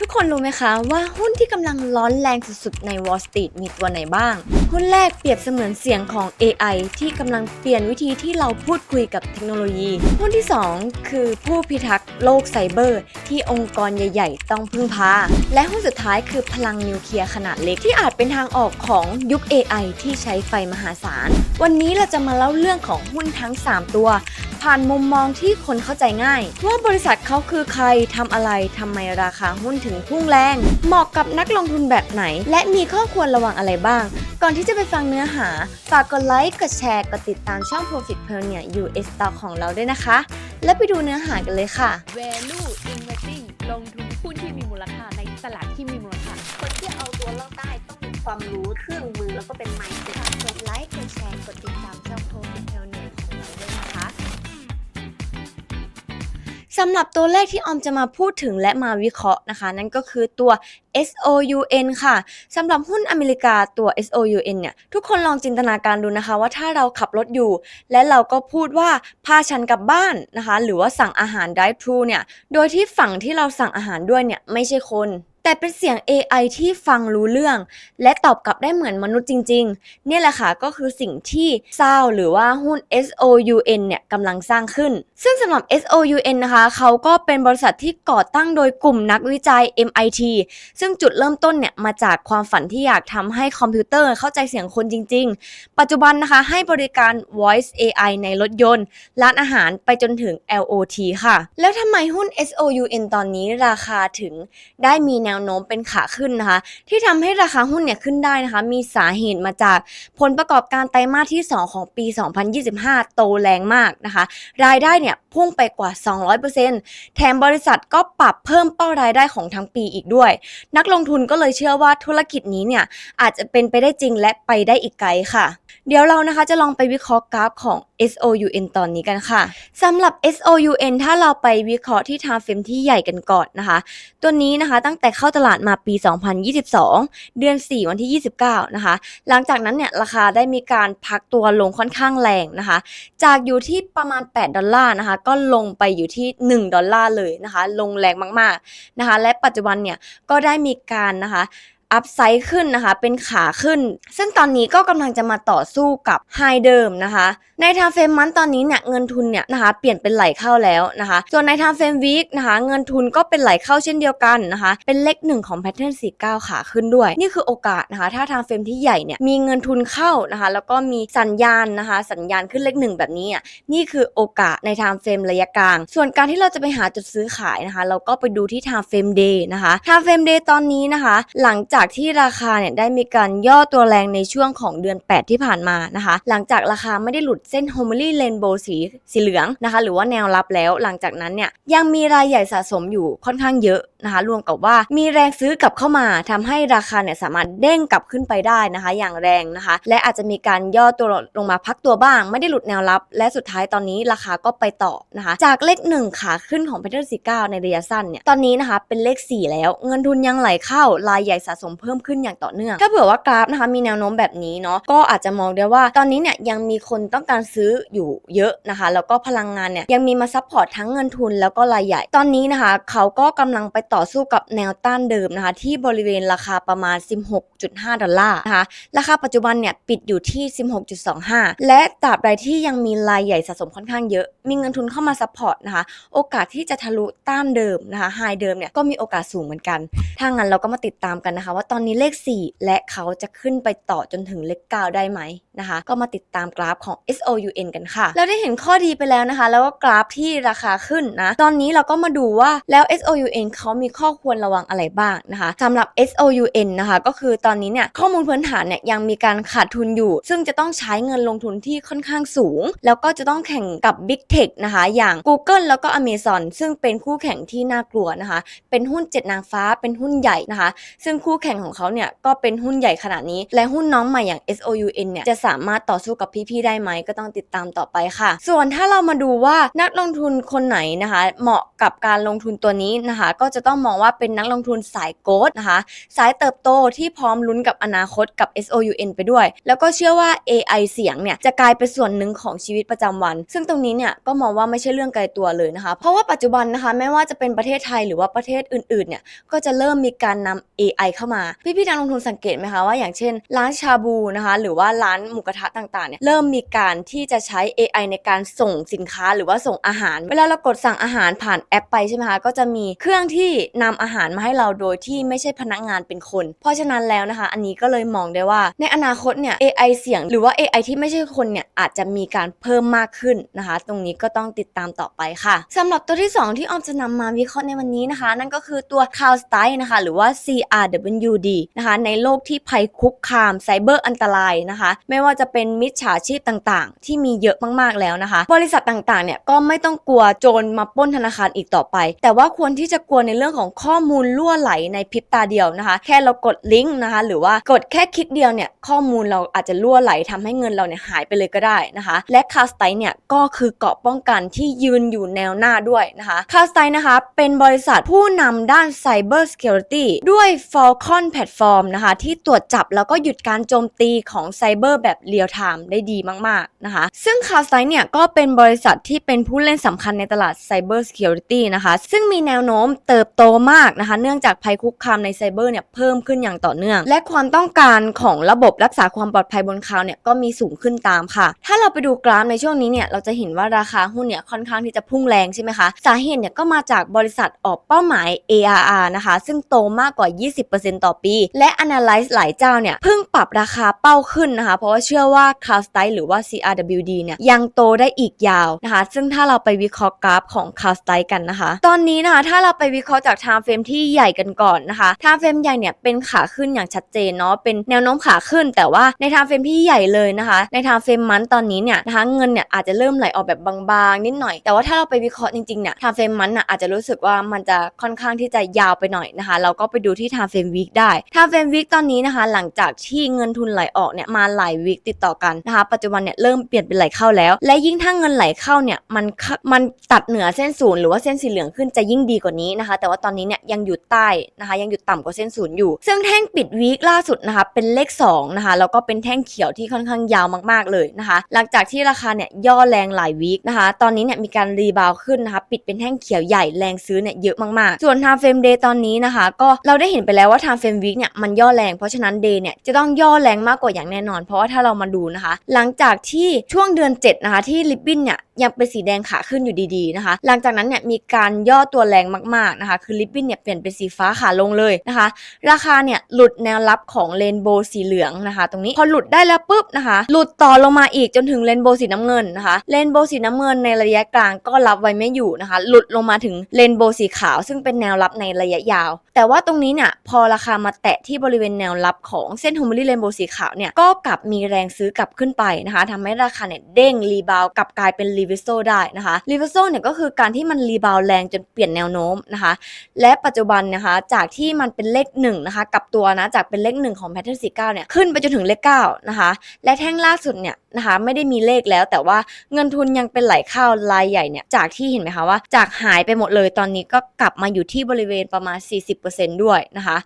ทุกคนรู้ไหมคะว่าหุ้นที่กำลังร้อนแรงสุดๆใน Wall Street มีตัวไหนบ้าง หุ้นแรกเปรียบเสมือนเสียงของ AI ที่กำลังเปลี่ยนวิธีที่เราพูดคุยกับเทคโนโลยี หุ้นที่ 2 คือผู้พิทักษ์โลกไซเบอร์ ที่องค์กรใหญ่ ๆ ต้องพึ่งพา และหุ้นสุดท้ายคือพลังนิวเคลียร์ขนาดเล็กที่อาจเป็นทางออกของยุค AI ที่ใช้ไฟมหาศาล วันนี้เราจะมาเล่าเรื่องของหุ้นทั้ง 3 ตัว ผ่านมุมมองที่คนเข้าใจง่าย ว่าบริษัทเขาคือใครทำอะไรทำไมราคาหุ้นถึงพุ่งแรง เหมาะกับนักลงทุนแบบไหน และมีข้อควรระวังอะไรบ้าง ก่อนที่จะไปฟังเนื้อหา ฝากกดไลค์ กดแชร์ กดติดตามช่อง Profit p e r เนี่ย US Stock ของเราด้วยนะคะ และไปดูเนื้อหากันเลยค่ะ value investing ลงทุนหุ้นที่มีมูลค่าในตลาดที่มีมูลค่าคนที่เอาตัวรอดได้ต้องมีความรู้เครื่องมือแล้วก็เป็น mindset กดไล สำหรับตัวเลขที่ออมจะมาพูดถึงและมาวิเคราะห์นะคะ นั่นก็คือตัว SOUN ค่ะสำหรับหุ้นอเมริกาตัว SOUN เนี่ยทุกคนลองจินตนาการดูนะคะ ว่าถ้าเราขับรถอยู่ และเราก็พูดว่าพาฉันกลับบ้านนะคะ หรือว่าสั่งอาหาร drive thru เนี่ยโดยที่ฝั่งที่เราสั่งอาหารด้วยเนี่ยไม่ใช่คน แต่เป็นเสียง AI ที่ฟังรู้เรื่อง และตอบกลับได้เหมือนมนุษย์จริง ๆ เนี่ยแหละค่ะก็คือสิ่งที่ซาวหรือว่าหุ้น SOUN เนี่ยกำลังสร้างขึ้น ซึ่งสำหรับ SOUN นะคะเขาก็เป็นบริษัทที่ก่อตั้งโดยกลุ่มนักวิจัย MIT ซึ่งจุดเริ่มต้นเนี่ยมาจากความฝันที่อยากทำให้คอมพิวเตอร์เข้าใจเสียงคนจริง ๆ ปัจจุบันนะคะให้บริการ Voice AI ในรถยนต์ ร้านอาหารไปจนถึง LOT ค่ะ แล้วทำไมหุ้น SOUN ตอนนี้ราคาถึงได้มีแนนวโน้มเป็นขาขึ้นนะคะ ที่ทำให้ราคาหุ้นเนี่ยขึ้นได้นะคะ มีสาเหตุมาจากผลประกอบการไตรมาสที่ 2 ของปี 2025 โตแรงมากนะคะ รายได้เนี่ยพุ่งไปกว่า 200%แถมบริษัทก็ปรับเพิ่มเป้ารายได้ของทั้งปีอีกด้วย นักลงทุนก็เลยเชื่อว่าธุรกิจนี้เนี่ยอาจจะเป็นไปได้จริงและไปได้อีกไกลค่ะ เดี๋ยวเรานะคะจะลองไปวิเคราะห์กราฟของ SOUN ตอนนี้กันค่ะสำหรับ SOUN ถ้าเราไปวิเคราะห์ที่ time frame ที่ใหญ่กันก่อนนะคะ ตัวนี้นะคะตั้งแต่เข้าตลาดมาปี 2022 เดือน 4 วันที่ 29 นะคะ หลังจากนั้นเนี่ยราคาได้มีการพักตัวลงค่อนข้างแรงนะคะ จากอยู่ที่ประมาณ 8 ดอลลาร์นะคะ ก็ลงไปอยู่ที่ 1 ดอลลาร์เลยนะคะ ลงแรงมากๆนะคะ และปัจจุบันเนี่ยก็ได้มีการนะคะ อัพไซด์ขึ้นนะคะ เป็นขาขึ้น ซึ่งตอนนี้ก็กำลังจะมาต่อสู้กับไฮเดิมนะคะ ในทางเฟรมมันตอนนี้เนี่ยเงินทุนเนี่ยนะคะเปลี่ยนเป็นไหลเข้าแล้วนะคะ ส่วนในทางเฟรมวีคนะคะ เงินทุนก็เป็นไหลเข้าเช่นเดียวกันนะคะ เป็นเลขหนึ่งของแพทเทิร์น49 ขาขึ้นด้วย นี่คือโอกาสนะคะ ถ้าทางเฟรมที่ใหญ่เนี่ยมีเงินทุนเข้านะคะ แล้วก็มีสัญญาณนะคะ สัญญาณขึ้นเลขหนึ่งแบบนี้อะนี่คือโอกาสในทางเฟรมระยะกลาง ส่วนการที่เราจะไปหาจุดซื้อขายนะคะ เราก็ไปดูที่ทางเฟรมเดย์นะคะทางเฟรมเดย์ตอนนี้นะคะ หลังจากากที่ราคาเนี่ยได้มีการย่อตัวแรงในช่วงของเดือน 8 ที่ผ่านมานะคะ หลังจากราคาไม่ได้หลุดเส้น h o m e l y Rainbow สีสีเหลืองนะคะ หรือว่าแนวรับแล้ว หลังจากนั้นเนี่ยยังมีรายใหญ่สะสมอยู่ค่อนข้างเยอะนะคะ รวมกับว่ามีแรงซื้อกลับเข้ามาทำให้ราคาเนี่ยสามารถเด้งกลับขึ้นไปได้นะคะ อย่างแรงนะคะ และอาจจะมีการย่อตัวลงมาพักตัวบ้าง ไม่ได้หลุดแนวรับ และสุดท้ายตอนนี้ราคาก็ไปต่อนะคะ จากเลขหนึ่งขาขึ้นของ p a t t e r n 49ในระยะสั้นเนี่ยตอนนี้นะคะเป็นเลข 4 แล้ว เงินทุนยังไหลเข้ารายใหญ่สะสมเพิ่มขึ้นอย่างต่อเนื่อง ถ้าเผื่อว่ากราฟนะคะมีแนวโน้มแบบนี้เนาะก็อาจจะมองได้ว่า ตอนนี้เนี่ยยังมีคนต้องการซื้ออยู่เยอะนะคะ แล้วก็พลังงานเนี่ยยังมีมาซัพพอร์ตทั้งเงินทุนแล้วก็รายใหญ่ ตอนนี้นะคะเขาก็กำลังไปต่อสู้กับแนวต้านเดิมนะคะ ที่บริเวณราคาประมาณ 16.5 ดอลลาร์นะคะ ราคาปัจจุบันเนี่ยปิดอยู่ที่ 16.25 และตราบใดที่ยังมีรายใหญ่สะสมค่อนข้างเยอะ มีเงินทุนเข้ามาซัพพอร์ตนะคะ โอกาสที่จะทะลุต้านเดิมนะคะไฮเดิมเนี่ยก็มีโอกาสสูงเหมือนกัน ถ้างั้นเราก็มาติดตามกันนะคะว่าว่าตอนนี้เลข 4 และเขาจะขึ้นไปต่อจนถึงเลข 9 ได้ไหมนะคะ ก็มาติดตามกราฟของ SOUN กันค่ะ เราได้เห็นข้อดีไปแล้วนะคะ แล้วก็กราฟที่ราคาขึ้นนะ ตอนนี้เราก็มาดูว่าแล้ว SOUN เขามีข้อควรระวังอะไรบ้างนะคะสำหรับ SOUN นะคะ ก็คือตอนนี้เนี่ยข้อมูลพื้นฐานเนี่ยยังมีการขาดทุนอยู่ ซึ่งจะต้องใช้เงินลงทุนที่ค่อนข้างสูง แล้วก็จะต้องแข่งกับ Big Tech นะคะ อย่าง Google แล้วก็ Amazon ซึ่งเป็นคู่แข่งที่น่ากลัวนะคะ เป็นหุ้นเจ็ดนางฟ้า เป็นหุ้นใหญ่นะคะ ซึ่งคู่แข่งข่งของเขาเนี่ยก็เป็นหุ้นใหญ่ขนาดนี้ และหุ้นน้องใหม่อย่าง SOUN เนี่ยจะสามารถต่อสู้กับพี่ๆได้ไหมก็ต้องติดตามต่อไปค่ะ ส่วนถ้าเรามาดูว่านักลงทุนคนไหนนะคะ เหมาะกับการลงทุนตัวนี้นะคะ ก็จะต้องมองว่าเป็นนักลงทุนสายโกดนะคะ สายเติบโตที่พร้อมลุ้นกับอนาคตกับ SOUN ไปด้วย แล้วก็เชื่อว่า AI เสียงเนี่ยจะกลายเป็นส่วนหนึ่งของชีวิตประจำวัน ซึ่งตรงนี้เนี่ยก็มองว่าไม่ใช่เรื่องไกลตัวเลยนะคะ เพราะว่าปัจจุบันนะคะไม่ว่าจะเป็นประเทศไทยหรือว่าประเทศอื่นๆเนี่ยก็จะเริ่มมีการนำ AI เข้ามาพี่ๆนักลงทุนสังเกตไหมคะว่าอย่างเช่น ร้านชาบูนะคะหรือว่าร้านหมูกระทะต่างๆเนี่ยเริ่มมีการที่จะใช้ AI ในการส่งสินค้าหรือว่าส่งอาหาร เวลาเรากดสั่งอาหารผ่านแอปไปใช่ไหมคะก็จะมีเครื่องที่นำอาหารมาให้เราโดยที่ไม่ใช่พนักงานเป็นคน เพราะฉะนั้นแล้วนะคะ อันนี้ก็เลยมองได้ว่า ในอนาคตเนี่ย AI เสียงหรือว่า AI ที่ไม่ใช่คนเนี่ยอาจจะมีการเพิ่มมากขึ้นนะคะ ตรงนี้ก็ต้องติดตามต่อไปค่ะสำหรับตัวที่ 2 ที่ออมจะนำมาวิเคราะห์ในวันนี้นะคะ นั่นก็คือตัว c o w s t y นะคะหรือว่า C R W CRWD นะคะในโลกที่ภัยคุกคามไซเบอร์อันตรายนะคะ ไม่ว่าจะเป็นมิจฉาชีพต่างๆ ที่มีเยอะมากๆแล้วนะคะ บริษัทต่างๆเนี่ยก็ไม่ต้องกลัวโจรมาป้นธนาคารอีกต่อไป แต่ว่าควรที่จะกลัวในเรื่องของข้อมูลล่วไหลในพริบตาเดียวนะคะ แค่เรากดลิงก์นะคะ หรือว่ากดแค่คลิกเดียวเนี่ยข้อมูลเราอาจจะล่วไหลทำให้เงินเราเนี่ยหายไปเลยก็ได้นะคะ และคาสไตเนี่ยก็คือเกาะป้องกันที่ยืนอยู่แนวหน้าด้วยนะคะคาสไตนะคะเป็นบริษัทผู้นำด้าน Cyber Security ด้วย f a l c Platform นะคะ ที่ตรวจจับแล้วก็หยุดการโจมตีของไซเบอร์แบบเรียลไทม์ได้ดีมาก ๆ นะคะ ซึ่งคาสไตเนี่ยก็เป็นบริษัทที่เป็นผู้เล่นสำคัญในตลาด Cyber Security นะคะ ซึ่งมีแนวโน้มเติบโตมากนะคะ เนื่องจากภัยคุกคามในไซเบอร์เนี่ยเพิ่มขึ้นอย่างต่อเนื่อง และความต้องการของระบบรักษาความปลอดภัยบนคลาวเนี่ยก็มีสูงขึ้นตามค่ะ ถ้าเราไปดูกราฟในช่วงนี้เนี่ยเราจะเห็นว่าราคาหุ้นเนี่ยค่อนข้างที่จะพุ่งแรงใช่ไหมคะ สาเหตุเนี่ยก็มาจากบริษัทออกเป้าหมาย ARR นะคะ ซึ่งโตมากกว่า 20%ต่อปี และ Analyze หลายเจ้าเนี่ยเพิ่งปรับราคาเป้าขึ้นนะคะ เพราะว่าเชื่อว่า c l o u d s t y หรือว่า CRWD เนี่ยยังโตได้อีกยาวนะคะ ซึ่งถ้าเราไปวิเคราะห์กราฟของ c l o u d s t y กันนะคะ ตอนนี้นะคะถ้าเราไปวิเคราะห์จาก time frame ที่ใหญ่กันก่อนนะคะ time frame ใหญ่เนี่ยเป็นขาขึ้นอย่างชัดเจนเนาะเป็นแนวโน้มขาขึ้น แต่ว่าใน time frame ที่ใหญ่เลยนะคะ ใน time frame มันตอนนี้เนี่ยนะคะเงินเนี่ยอาจจะเริ่มไหลออกแบบบางๆนิดหน่อย แต่ว่าถ้าเราไปวิเคราะห์จริงๆเนี่ย time frame มันน่ะอาจจะรู้สึกว่ามันจะค่อนข้างที่จะยาวไปหน่อยนะคะ เราก็ไปดูที่ time frame week ได้ time frame week ตอนนี้นะคะ หลังจากที่เงินทุนไหลออกเนี่ยมาหลายวีคติดต่อกันนะคะ ปัจจุบันเนี่ยเริ่มเปลี่ยนเป็นไหลเข้าแล้ว และยิ่งถ้าเงินไหลเข้าเนี่ยมันมันตัดเหนือเส้นศูนย์หรือว่าเส้นสีเหลืองขึ้นจะยิ่งดีกว่านี้นะคะ แต่ว่าตอนนี้เนี่ยยังอยู่ใต้นะคะ ยังอยู่ต่ำกว่าเส้นศูนย์อยู่ ซึ่งแท่งปิดวีคล่าสุดนะคะเป็นเลข2นะคะแล้วก็เป็นแท่งเขียวที่ค่อนข้างยาวมากๆเลยนะคะ หลังจากที่ราคาเนี่ยย่อแรงหลายวีคนะคะ ตอนนี้เนี่ยมีการรีบาวขึ้นนะคะปิดเป็นแท่งเขียวใหญ่แรงซื้อเนี่ยเยอะมากๆ ส่วน time frame day ตอนนี้นะคะ ก็เราได้เห็นไปแล้วว่า time frame week เฟมวิกเนี่ยมันย่อแรง เพราะฉะนั้นเดย์เนี่ยจะต้องย่อแรงมากกว่าอย่างแน่นอน เพราะว่าถ้าเรามาดูนะคะ หลังจากที่ช่วงเดือน 7 นะคะที่ลิปบินเนี่ย ยังเป็นสีแดงขาขึ้นอยู่ดีๆนะคะ หลังจากนั้นเนี่ยมีการย่อตัวแรงมากๆนะคะ คือลิบบินเนี่ยเปลี่ยนเป็นสีฟ้าขาลงเลยนะคะ ราคาเนี่ยหลุดแนวรับของเรนโบว์สีเหลืองนะคะ ตรงนี้พอหลุดได้แล้วปุ๊บนะคะ หลุดต่อลงมาอีกจนถึงเรนโบว์สีน้ำเงินนะคะเรนโบว์สีน้ำเงินในระยะกลางก็รับไว้ไม่อยู่นะคะ หลุดลงมาถึงเรนโบว์สีขาว ซึ่งเป็นแนวรับในระยะยาว แต่ว่าตรงนี้เนี่ยพอราคามาแตะที่บริเวณแนวรับของเส้นโฮม l ลี่เรนโบว์สีขาวเนี่ยก็กลับมีแรงซื้อกลับขึ้นไปนะคะทำให้ราคาเนี่ยเด้งรีบาวกลับกลายเป็นรีเวโซได้นะคะรีเวโซเนี่ยก็คือการที่มันรีบาวแรงจนเปลี่ยนแนวโน้มนะคะ และปัจจุบันนะคะจากที่มันเป็นเลขหนึ่งนะคะกับตัวนะจากเป็นเลขหนึ่งของแพทเทิร์นสีเก้าเนี่ยขึ้นไปจนถึงเลขเก้านะคะและแท่งล่าสุดเนี่ยนะคะไม่ได้มีเลขแล้ว แต่ว่าเงินทุนยังเป็นไหลเข้ารายใหญ่เนี่ยจากที่เห็นไหมคะว่า จากหายไปหมดเลยตอนนี้ก็กลับมาอยู่ที่บริเวณประมาณ 40%ด้วยนะคะ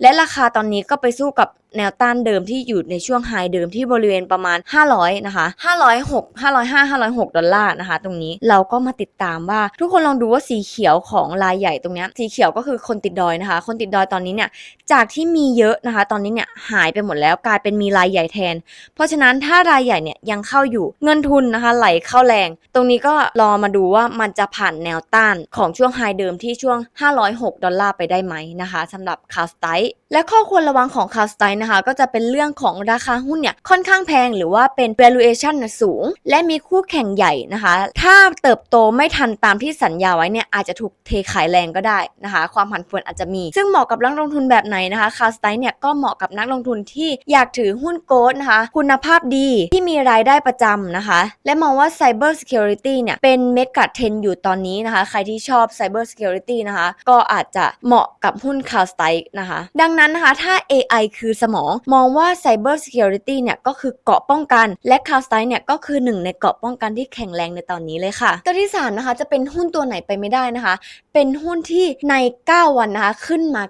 และราคาตอนนี้ก็ไปสู้กับแนวต้านเดิมที่อยู่ในช่วงไฮเดิมที่บริเวณประมาณ 500 นะคะ 506 505 506 ดอลลาร์นะคะ ตรงนี้เราก็มาติดตามว่าทุกคนลองดูว่าสีเขียวของรายใหญ่ตรงนี้สีเขียวก็คือคนติดดอยนะคะ คนติดดอยตอนนี้เนี่ยจากที่มีเยอะนะคะ ตอนนี้เนี่ยหายไปหมดแล้วกลายเป็นมีรายใหญ่แทน เพราะฉะนั้นถ้ารายใหญ่เนี่ยยังเข้าอยู่เงินทุนนะคะไหลเข้าแรง ตรงนี้ก็รอมาดูว่ามันจะผ่านแนวต้านของช่วงไฮเดิมที่ช่วง 506 ดอลลาร์ไปได้ไหมนะคะสำหรับคาสไต และข้อควรระวังของคาสไตน์นะคะ ก็จะเป็นเรื่องของราคาหุ้นเนี่ยค่อนข้างแพงหรือว่าเป็น valuation น่ะสูง และมีคู่แข่งใหญ่นะคะ ถ้าเติบโตไม่ทันตามที่สัญญาไว้เนี่ยอาจจะถูกเทขายแรงก็ได้นะคะ ความผันผวนอาจจะมี ซึ่งเหมาะกับนักลงทุนแบบไหนนะคะคาสไตน์เนี่ยก็เหมาะกับนักลงทุนที่อยากถือหุ้นโกลด์นะคะ คุณภาพดีที่มีรายได้ประจำนะคะ และมองว่า Cyber Security เนี่ยเป็นเมกะเทรนอยู่ตอนนี้นะคะ ใครที่ชอบ Cyber Security นะคะ ก็อาจจะเหมาะกับหุ้นคาสไตนะคะ ดังนั้นนะคะ ถ้า AI คือสมอง มองว่า Cyber Security เนี่ยก็คือเกาะป้องกัน และ CrowdStrike เนี่ยก็คือหนึ่งในเกาะป้องกันที่แข็งแรงในตอนนี้เลยค่ะ ตัวที่สามนะคะจะเป็นหุ้นตัวไหนไปไม่ได้นะคะ เป็นหุ้นที่ใน 9 วันนะคะขึ้นมา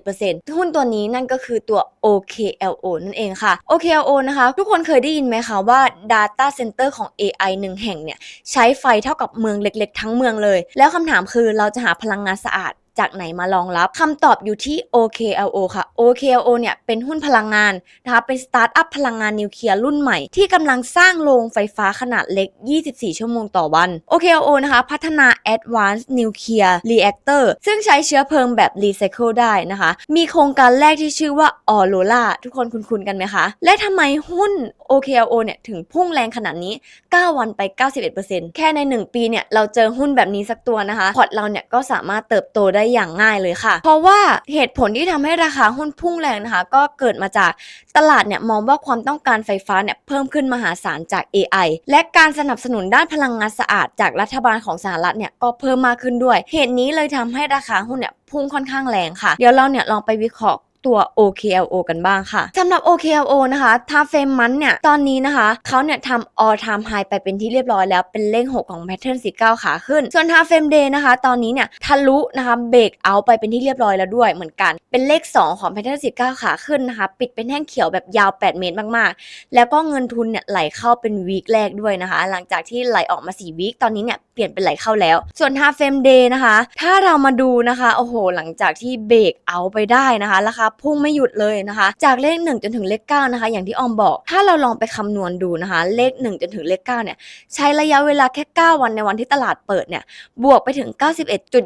91%หุ้นตัวนี้นั่นก็คือตัว OKLO นั่นเองค่ะ OKLO นะคะ ทุกคนเคยได้ยินไหมคะว่า Data Center ของ AI หนึ่งแห่งเนี่ยใช้ไฟเท่ากับเมืองเล็ก ๆ ทั้งเมืองเลย แล้วคำถามคือเราจะหาพลังงานสะอาด จากไหนมารองรับคำตอบอยู่ที่ OKLO ค่ะ OKLO เนี่ยเป็นหุ้นพลังงานนะคะเป็นสตาร์ทอัพพลังงานนิวเคลียร์รุ่นใหม่ ที่กำลังสร้างโรงไฟฟ้าขนาดเล็ก 24 ชั่วโมงต่อวัน OKLO นะคะ พัฒนา Advanced Nuclear Reactor ซึ่งใช้เชื้อเพลิงแบบ Recycle ได้นะคะ มีโครงการแรกที่ชื่อว่า Aurora ทุกคนคุ้นๆกันไหมคะ และทำไมหุ้น OKLO เนี่ยถึงพุ่งแรงขนาดนี้ 9 วันไป 91%แค่ใน 1 ปีเนี่ยเราเจอหุ้นแบบนี้สักตัวนะคะพอร์ตเราเนี่ยก็สามารถเติบโตได้อย่างง่ายเลยค่ะ เพราะว่าเหตุผลที่ทำให้ราคาหุ้นพุ่งแรงนะคะ ก็เกิดมาจากตลาดเนี่ยมองว่าความต้องการไฟฟ้าเนี่ยเพิ่มขึ้นมหาศาลจาก AI และการสนับสนุนด้านพลังงานสะอาด จากรัฐบาลของสหรัฐเนี่ยก็เพิ่มมากขึ้นด้วย เหตุนี้เลยทำให้ราคาหุ้นเนี่ยพุ่งค่อนข้างแรงค่ะ เดี๋ยวเราเนี่ยลองไปวิเคราะห์ ตัว OKLO กันบ้างค่ะสำหรับ OKLO นะคะทาเฟมมันเนี่ย ตอนนี้นะคะเขาเนี่ยทำ all time high ไปเป็นที่เรียบร้อยแล้วเป็นเลข 6 ของ pattern 49ขาขึ้น ส่วนทาเฟมเดย์นะคะ ตอนนี้เนี่ยทะลุนะคะเบรกเอาไปเป็นที่เรียบร้อยแล้วด้วยเหมือนกัน เป็นเลข 2 ของ pattern 19 ขาขึ้นนะคะ ปิดเป็นแท่งเขียวแบบยาว 8 เมตรมากๆ แล้วก็เงินทุนเนี่ยไหลเข้าเป็นวีคแรกด้วยนะคะ หลังจากที่ไหลออกมา 4 วีคตอนนี้เนี่ยเปลี่ยนเป็นไหลเข้าแล้ว ส่วนทาเฟมเดย์นะคะ ถ้าเรามาดูนะคะโอ้โหหลังจากที่เบรกเอาไปได้นะคะราคาพุ่งไม่หยุดเลยนะคะ จากเลข 1 จนถึงเลข9นะคะ อย่างที่ออมบอก ถ้าเราลองไปคำนวณดูนะคะ เลข 1 จนถึงเลข9เนี่ย ใช้ระยะเวลาแค่ 9 วันในวันที่ตลาดเปิดเนี่ย บวกไปถึง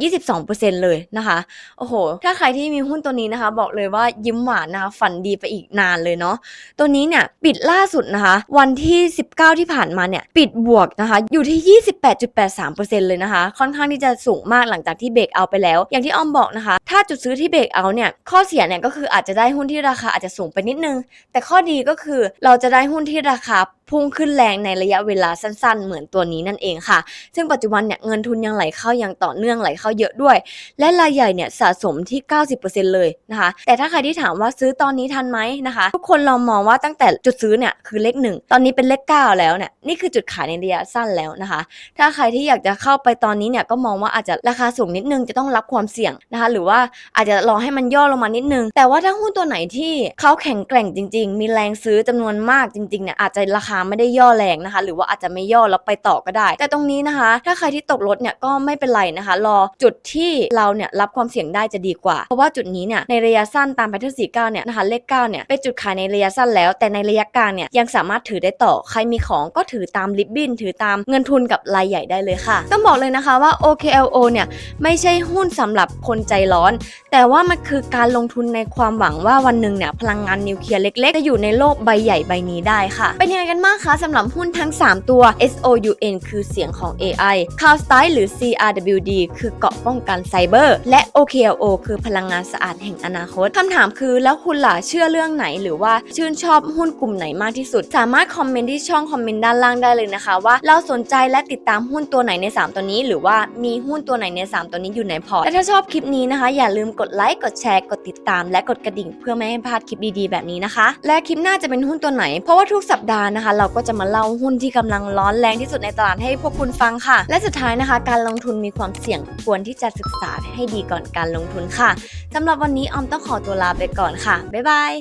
91.22%เลยนะคะ โอ้โห ถ้าใครที่มีหุ้นตัวนี้นะคะ บอกเลยว่ายิ้มหวานนะคะ ฝันดีไปอีกนานเลยเนาะ ตัวนี้เนี่ยปิดล่าสุดนะคะ วันที่ 19 ที่ผ่านมาเนี่ยปิดบวกนะคะ อยู่ที่ 28.83%เลยนะคะ ค่อนข้างที่จะสูงมากหลังจากที่เบรกเอาไปแล้ว อย่างที่ออมบอกนะคะ ถ้าจุดซื้อที่เบรกเอาเนี่ย ข้อเสียเนี่ยก็คืออาจจะได้หุ้นที่ราคาอาจจะสูงไปนิดนึง แต่ข้อดีก็คือเราจะได้หุ้นที่ราคา พุ่งขึ้นแรงในระยะเวลาสั้นๆ เหมือนตัวนี้นั่นเองค่ะ ซึ่งปัจจุบันเนี่ยเงินทุนยังไหลเข้าอย่างต่อเนื่องไหลเข้าเยอะด้วย และรายใหญ่เนี่ยสะสมที่ 90%เลยนะคะ แต่ถ้าใครที่ถามว่าซื้อตอนนี้ทันไหมนะคะ ทุกคนลองมองว่าตั้งแต่จุดซื้อเนี่ยคือเลขหนึ่งตอนนี้เป็นเลขเก้าแล้วเนี่ยนี่คือจุดขายในระยะสั้นแล้วนะคะ ถ้าใครที่อยากจะเข้าไปตอนนี้เนี่ยก็มองว่าอาจจะราคาสูงนิดนึงจะต้องรับความเสี่ยงนะคะ หรือว่าอาจจะรอให้มันย่อลงมานิดนึง แต่ว่าถ้าหุ้นตัวไหนที่เขาแข็งแกร่งจริง ๆ มีแรงซื้อจำนวนมากจริงๆเนี่ยอาจจะราคาไม่ได้ย่อแรงนะคะ หรือว่าอาจจะไม่ย่อแล้วไปต่อก็ได้ แต่ตรงนี้นะคะ ถ้าใครที่ตกรถเนี่ยก็ไม่เป็นไรนะคะ รอจุดที่เราเนี่ยรับความเสี่ยงได้จะดีกว่า เพราะว่าจุดนี้เนี่ยในระยะสั้นตามแพทเทิร์น49เนี่ยนะคะเลข9เนี่ยเป็นจุดขายในระยะสั้นแล้ว แต่ในระยะกลางเนี่ยยังสามารถถือได้ต่อใครมีของก็ถือตามลิบบินถือตามเงินทุนกับรายใหญ่ได้เลยค่ะ ต้องบอกเลยนะคะว่า OKLO เนี่ยไม่ใช่หุ้นสำหรับคนใจร้อน แต่ว่ามันคือการลงทุนในความหวังว่าวันหนึ่งเนี่ยพลังงานนิวเคลียร์เล็กๆจะอยู่ในโลกใบใหญ่ใบนี้ได้ค่ะเป็นยังไงกันบ้างคะสำหรับหุ้นทั้ง 3 ตัว SOUN คือเสียงของ AI c o w Style หรือ CRWD คือเกาะป้องกันไซเบอร์ และ OKLO คือพลังงานสะอาดแห่งอนาคตคำถามคือแล้วคุณล่ะเชื่อเรื่องไหน หรือว่าชื่นชอบหุ้นกลุ่มไหนมากที่สุด สามารถคอมเมนต์ที่ช่องคอมเมนต์ด้านล่างได้เลยนะคะ ว่าเราสนใจและติดตามหุ้นตัวไหนใน 3 ตัวนี้ หรือว่ามีหุ้นตัวไหนใน 3 ตัวนี้อยู่ในพอร์ตและถ้าชอบคลิปนี้นะคะ อย่าลืมกดไลค์กดแชร์กดติดตาม และกดกระดิ่ง เพื่อไม่ให้พลาดคลิปดีๆแบบนี้นะคะ และคลิปหน้าจะเป็นหุ้นตัวไหน เพราะว่าทุกสัปดาห์นะคะเราก็จะมาเล่าหุ้นที่กำลังร้อนแรงที่สุดในตลาดให้พวกคุณฟังค่ะ และสุดท้ายนะคะ การลงทุนมีความเสี่ยงควรที่จะศึกษาให้ดีก่อนการลงทุนค่ะสำหรับวันนี้ออมต้องขอตัวลาไปก่อนค่ะบ๊ายบาย